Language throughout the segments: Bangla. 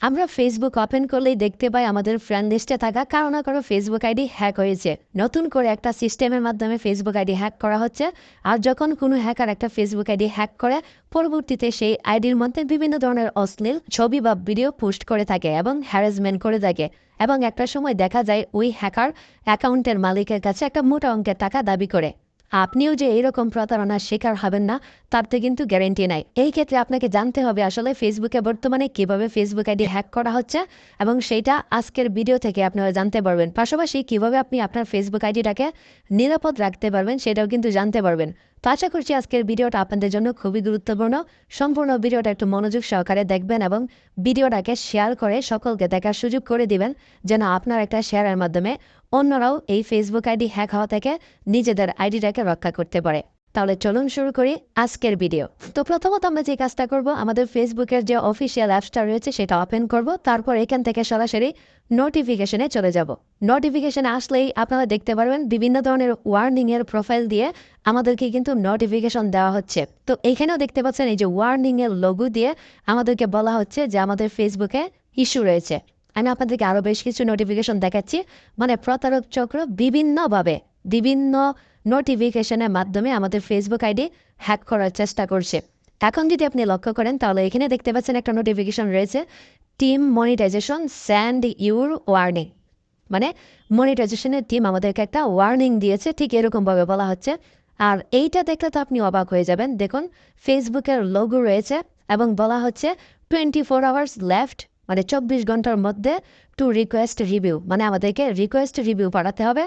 আমরা ফেসবুক ওপেন করলেই দেখতে পাই আমাদের ফ্রেন্ড লিস্টে থাকা কারও না কারও ফেসবুক আইডি হ্যাক হয়েছে। নতুন করে একটা সিস্টেমের মাধ্যমে ফেসবুক আইডি হ্যাক করা হচ্ছে। আর যখন কোনো হ্যাকার একটা ফেসবুক আইডি হ্যাক করে, পরবর্তীতে সেই আইডির মধ্যে বিভিন্ন ধরনের অশ্লীল ছবি বা ভিডিও পোস্ট করে থাকে এবং হ্যারাসমেন্ট করে থাকে। এবং একটা সময় দেখা যায় ওই হ্যাকার অ্যাকাউন্টের মালিকের কাছে একটা মোটা অঙ্কের টাকা দাবি করে। আপনিও যে এইরকম প্রতারণার শিকার হবেন না, তাতে কিন্তু গ্যারেন্টি নাই। এই ক্ষেত্রে আপনাকে জানতে হবে আসলে ফেসবুকে বর্তমানে কীভাবে ফেসবুক আইডি হ্যাক করা হচ্ছে এবং সেইটা আজকের ভিডিও থেকে আপনারা জানতে পারবেন। পাশাপাশি কীভাবে আপনি আপনার ফেসবুক আইডিটাকে নিরাপদ রাখতে পারবেন সেটাও কিন্তু জানতে পারবেন। তো আশা করছি আজকের ভিডিওটা আপনাদের জন্য খুবই গুরুত্বপূর্ণ। সম্পূর্ণ ভিডিওটা একটু মনোযোগ সহকারে দেখবেন এবং ভিডিওটাকে শেয়ার করে সকলকে দেখার সুযোগ করে দিবেন, যেন আপনার একটা শেয়ারের মাধ্যমে অন্যরাও এই ফেসবুক আইডি হ্যাক হওয়া থেকে নিজেদের আইডিটাকে রক্ষা করতে পারে। তাহলে চলুন শুরু করি আজকের ভিডিও। তো প্রথমত আমরা যে কাজটা করব, আমাদের ফেসবুকের যে অফিসিয়াল অ্যাপসটা রয়েছে সেটা ওপেন করব, তারপর এখান থেকে সরাসরি নোটিফিকেশনে চলে যাব। নোটিফিকেশনে আসলেই আপনারা দেখতে পারবেন বিভিন্ন ধরনের ওয়ার্নিংয়ের প্রোফাইল দিয়ে আমাদেরকে কিন্তু নোটিফিকেশন দেওয়া হচ্ছে। তো এখানেও দেখতে পাচ্ছেন এই যে ওয়ার্নিংয়ের লঘু দিয়ে আমাদেরকে বলা হচ্ছে যে আমাদের ফেসবুকে ইস্যু রয়েছে। আমি আপনাদেরকে আরও বেশ কিছু নোটিফিকেশন দেখাচ্ছি। মানে প্রতারক চক্র বিভিন্নভাবে, বিভিন্ন নোটিফিকেশনের মাধ্যমে আমাদের ফেসবুক আইডি হ্যাক করার চেষ্টা করছে। এখন যদি আপনি লক্ষ্য করেন, তাহলে এখানে দেখতে পাচ্ছেন একটা নোটিফিকেশন রয়েছে team monetization sent your warning মানে মনিটাইজেশনের টিম আমাদেরকে একটা ওয়ার্নিং দিয়েছে, ঠিক এরকমভাবে বলা হচ্ছে। আর এইটা দেখলে তো আপনি অবাক হয়ে যাবেন। দেখুন ফেসবুকের লোগো রয়েছে এবং বলা হচ্ছে টোয়েন্টি ফোর আওয়ার্স লেফট মানে চব্বিশ ঘণ্টার মধ্যে টু রিকোয়েস্ট রিভিউ মানে আমাদেরকে রিকোয়েস্ট রিভিউ পাঠাতে হবে।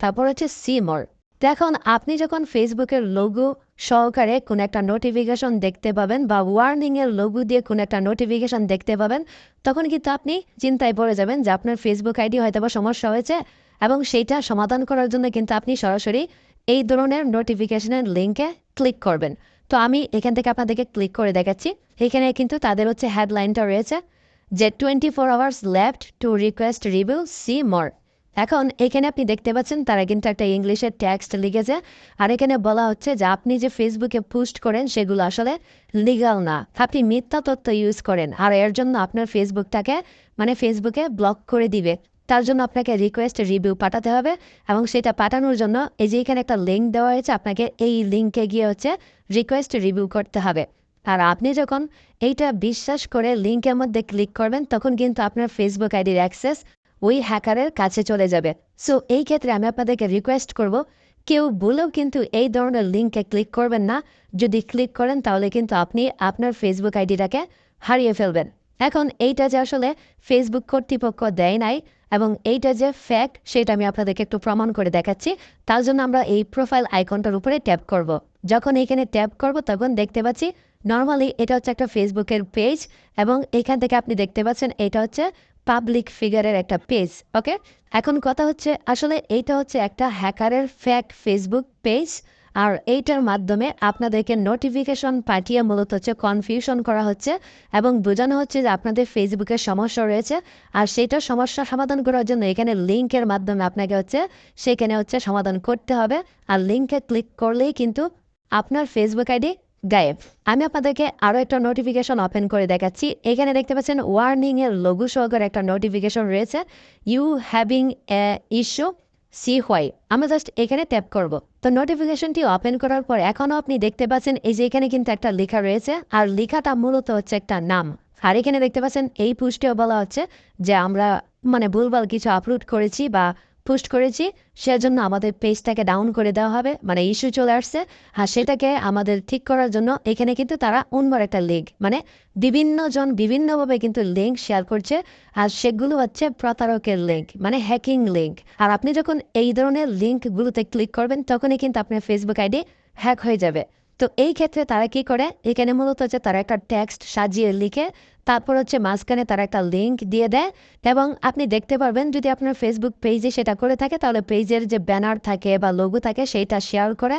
তারপর হচ্ছে সি মোর দেখুন আপনি যখন ফেসবুকের লোগো সহকারে কোনো একটা নোটিফিকেশন দেখতে পাবেন বা ওয়ার্নিংয়ের লোগো দিয়ে কোনো একটা নোটিফিকেশন দেখতে পাবেন, তখন কিন্তু আপনি চিন্তায় পড়ে যাবেন যে আপনার ফেসবুক আইডি হয়তো বা সমস্যা হয়েছে এবং সেইটা সমাধান করার জন্য কিন্তু আপনি সরাসরি এই ধরনের নোটিফিকেশনের লিঙ্কে ক্লিক করবেন। তো আমি এখান থেকে আপনাদেরকে ক্লিক করে দেখাচ্ছি। এখানে কিন্তু তাদের হচ্ছে হেডলাইনটা রয়েছে যে twenty four hours left to request review see more এখন এখানে আপনি দেখতে পাচ্ছেন তারা কিন্তু একটা ইংলিশের ট্যাক্সট লিখেছে। আর এখানে বলা হচ্ছে যে আপনি যে ফেসবুকে পোস্ট করেন সেগুলো আসলে লিগাল না। আপনি মিথ্যা তথ্য ইউজ করেন। আর এর জন্য আপনার ফেসবুকটাকে মানে ফেসবুকে ব্লক করে দিবে। তার জন্য আপনাকে রিকোয়েস্ট রিভিউ পাঠাতে হবে এবং সেটা পাঠানোর জন্য এই যে এখানে একটা লিঙ্ক দেওয়া হয়েছে, আপনাকে এই লিঙ্কে গিয়ে হচ্ছে রিকোয়েস্ট রিভিউ করতে হবে। আর আপনি যখন এইটা বিশ্বাস করে লিঙ্কের মধ্যে ক্লিক করবেন, তখন কিন্তু আপনার ফেসবুক আইডির অ্যাক্সেস ওই হ্যাকারের কাছে চলে যাবে। সো এই ক্ষেত্রে আমি আপনাদেরকে রিকোয়েস্ট করব, কেউ বলেও কিন্তু এই ধরনের লিঙ্কে ক্লিক করবেন না। যদি ক্লিক করেন, তাহলে কিন্তু আপনি আপনার ফেসবুক আইডিটাকে হারিয়ে ফেলবেন। এখন এইটা যে আসলে ফেসবুক কর্তৃপক্ষ দেয় নাই এবং এইটা যে ফ্যাক্ট সেটা আমি আপনাদেরকে একটু প্রমাণ করে দেখাচ্ছি। তার জন্য আমরা এই প্রোফাইল আইকনটার উপরে ট্যাপ করব। যখন এখানে ট্যাপ করব, তখন দেখতে পাচ্ছি নর্মালি এটা হচ্ছে একটা ফেসবুকের পেজ এবং এখান থেকে আপনি দেখতে পাচ্ছেন, এটা হচ্ছে পাবলিক ফিগারের একটা পেজ ওকে এখন কথা হচ্ছে, আসলে এইটা হচ্ছে একটা হ্যাকারের ফ্যাক ফেসবুক পেজ আর এইটার মাধ্যমে আপনাদেরকে নোটিফিকেশন পাঠিয়ে মূলত হচ্ছে কনফিউশন করা হচ্ছে এবং বোঝানো হচ্ছে যে আপনাদের ফেসবুকের সমস্যা রয়েছে, আর সেইটার সমস্যা সমাধান করার জন্য এখানে লিঙ্কের মাধ্যমে আপনাকে হচ্ছে সেখানে হচ্ছে সমাধান করতে হবে, আর লিঙ্কে ক্লিক করলেই কিন্তু আপনার ফেসবুক আইডি গায়েব। আমি আপনাদেরকে আরও একটা নোটিফিকেশন ওপেন করে দেখাচ্ছি। এখানে দেখতে পাচ্ছেন ওয়ার্নিংয়ের লঘু সহকারে একটা নোটিফিকেশন রয়েছে। You having a issue see why আমরা জাস্ট এখানে ট্যাপ করব। তো নোটিফিকেশনটি ওপেন করার পর এখনও আপনি দেখতে পাচ্ছেন এই যে এখানে কিন্তু একটা লেখা রয়েছে। আর লেখাটা মূলত হচ্ছে একটা নাম। আর এখানে দেখতে পাচ্ছেন এই পুষ্টিও বলা হচ্ছে যে আমরা মানে ভুলভাল কিছু আপলোড করেছি বা পোস্ট করেছি, সেজন্য আমাদের পেজটাকে ডাউন করে দেওয়া হবে। মানে ইস্যু চলে আসছে, আর সেটাকে আমাদের ঠিক করার জন্য এখানে কিন্তু তারা অন্যর একটা লিঙ্ক মানে বিভিন্ন জন বিভিন্নভাবে কিন্তু লিঙ্ক শেয়ার করছে, আর সেগুলো হচ্ছে প্রতারকের লিঙ্ক মানে হ্যাকিং লিঙ্ক আর আপনি যখন এই ধরনের লিঙ্কগুলোতে ক্লিক করবেন, তখনই কিন্তু আপনার ফেসবুক আইডি হ্যাক হয়ে যাবে। তো এই ক্ষেত্রে তারা কি করে? এখানে মূলত হচ্ছে তারা একটা টেক্সট সাজিয়ে লিখে তারপর হচ্ছে মাঝখানে তারা একটা লিঙ্ক দিয়ে দেয় এবং আপনি দেখতে পারবেন যদি আপনার ফেসবুক পেজে সেটা করে থাকে তাহলে পেজের যে ব্যানার থাকে বা লঘু থাকে সেইটা শেয়ার করে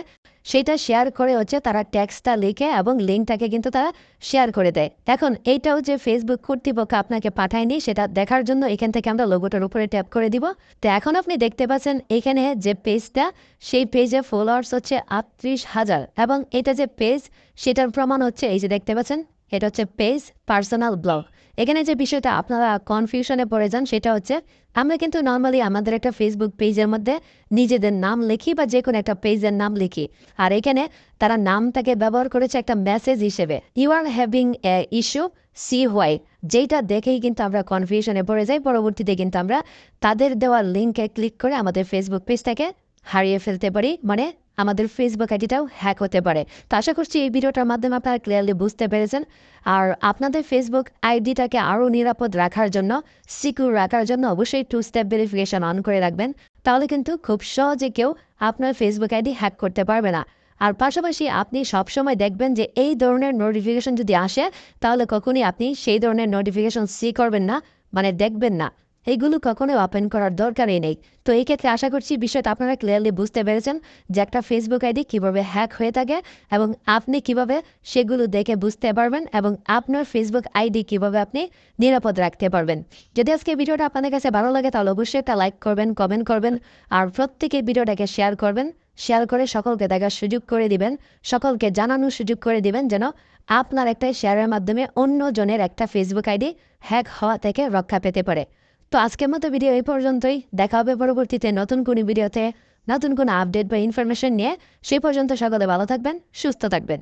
সেইটা শেয়ার করে হচ্ছে তারা ট্যাক্সটা লিখে এবং লিঙ্কটাকে কিন্তু তারা শেয়ার করে দেয়। এখন এইটাও যে ফেসবুক কর্তৃপক্ষ আপনাকে পাঠায়নি, সেটা দেখার জন্য এখান থেকে আমরা লোগোটার উপরে ট্যাপ করে দিব। তো এখন আপনি দেখতে পাচ্ছেন, এখানে যে পেজটা সেই পেজে ফলোয়ার্স হচ্ছে আটত্রিশ হাজার এবং এটা যে পেজ সেটার প্রমাণ হচ্ছে, এই যে দেখতে পাচ্ছেন এটা হচ্ছে পেজ পার্সোনাল ব্লগ এখানে যে বিষয়টা আপনারা কনফিউশনে পড়ে যান, সেটা হচ্ছে আমরা কিন্তু নর্মালি আমাদের একটা ফেসবুক পেজের মধ্যে নিজেদের নাম লিখি বা যে কোনো একটা পেজের নাম লিখি। আর এখানে তারা নামটাকে ব্যবহার করেছে একটা মেসেজ হিসেবে। You are having a issue see why যেটা দেখেই কিন্তু আমরা কনফিউশনে পড়ে যাই। পরবর্তীতে কিন্তু আমরা তাদের দেওয়া লিঙ্কে ক্লিক করে আমাদের ফেসবুক পেজটাকে হারিয়ে ফেলতে পারি মানে আমাদের ফেসবুক আইডিটাও হ্যাক হতে পারে। তো আশা করছি এই ভিডিওটার মাধ্যমে আপনারা ক্লিয়ারলি বুঝতে পেরেছেন। আর আপনাদের ফেসবুক আইডিটাকে আরও নিরাপদ রাখার জন্য সিকিউর রাখার জন্য অবশ্যই টু স্টেপ ভেরিফিকেশন অন করে রাখবেন। তাহলে কিন্তু খুব সহজে কেউ আপনার ফেসবুক আইডি হ্যাক করতে পারবে না। আর পাশাপাশি আপনি সবসময় দেখবেন যে এই ধরনের নোটিফিকেশন যদি আসে, তাহলে কখনই আপনি সেই ধরনের নোটিফিকেশন সি করবেন না মানে দেখবেন না। এইগুলো কখনোই ওপেন করার দরকারই নেই। তো এই ক্ষেত্রে আশা করছি বিষয়টা আপনারা ক্লিয়ারলি বুঝতে পেরেছেন যে একটা ফেসবুক আইডি কীভাবে হ্যাক হয়ে থাকে এবং আপনি কীভাবে সেগুলো দেখে বুঝতে পারবেন এবং আপনার ফেসবুক আইডি কীভাবে আপনি নিরাপদ রাখতে পারবেন। যদি আজকে ভিডিওটা আপনাদের কাছে ভালো লাগে তাহলে অবশ্যই একটা লাইক করবেন কমেন্ট করবেন আর প্রত্যেকে ভিডিওটাকে শেয়ার করবেন। শেয়ার করে সকলকে দেখার সুযোগ করে দিবেন, সকলকে জানানোর সুযোগ করে দিবেন যেন আপনার একটা শেয়ারের মাধ্যমে অন্য জনের একটা ফেসবুক আইডি হ্যাক হওয়া থেকে রক্ষা পেতে পারে। তো আজকের মতো ভিডিও এই পর্যন্তই। দেখা হবে পরবর্তীতে নতুন কোনো ভিডিওতে নতুন কোনো আপডেট বা ইনফরমেশন নিয়ে সেই পর্যন্ত সকলে ভালো থাকবেন, সুস্থ থাকবেন।